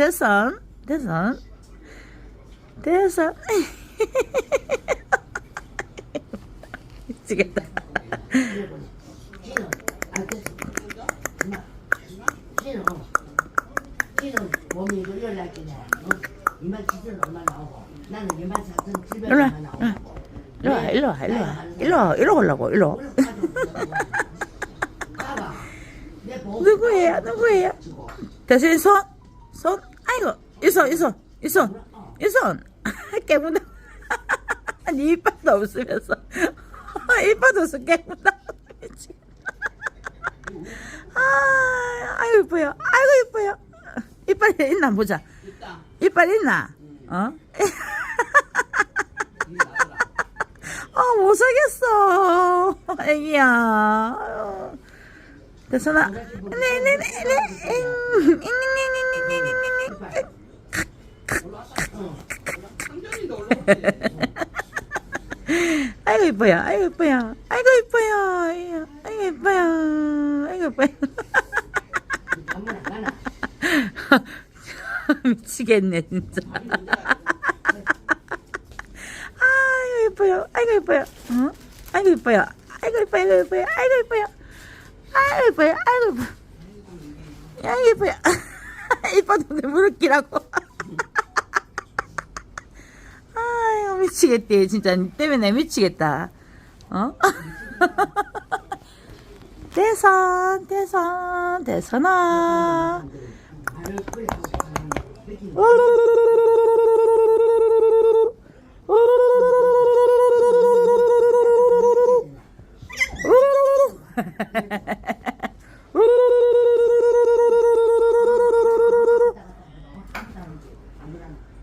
대선, 대선, 대선. 미치겠다. 몸이 이거 칠백 일로 와. 일로 와, 일로 와, 일로 와, 일로 와, 일로 보고 누구예요. 대신 손, 손, 아이고, 이 손, 이 손, 이 손, 이 손. 깨문다. 니 이빨도 없으면서. 이빨도 없어, 깨문다. 아, 아이고, 이뻐요. 아이고, 이뻐요. 이빨 있나, 보자. 이빨 있나? 어? 아, 못 살겠어. 애기야. 아유. 대선아. 네네네네. 아이고 이뻐요. 아이고 이뻐요. 아이고 이뻐요. 아이고 이뻐요. 아이고 이뻐요. 미치겠네 진짜. 아이고 이뻐요. 아이고 이뻐요. 어? 아이고 이뻐요. 아이고 이뻐요. 아이고 이뻐요. 아이고 이뻐요. 아이고 이뻐요. 아이고 이뻐요. 아이고 이뻐요. 이뻐도 무릎기라고. 아이고 미치겠대 진짜 니 때문에 미치겠다. 어? 대선 대선 대선아.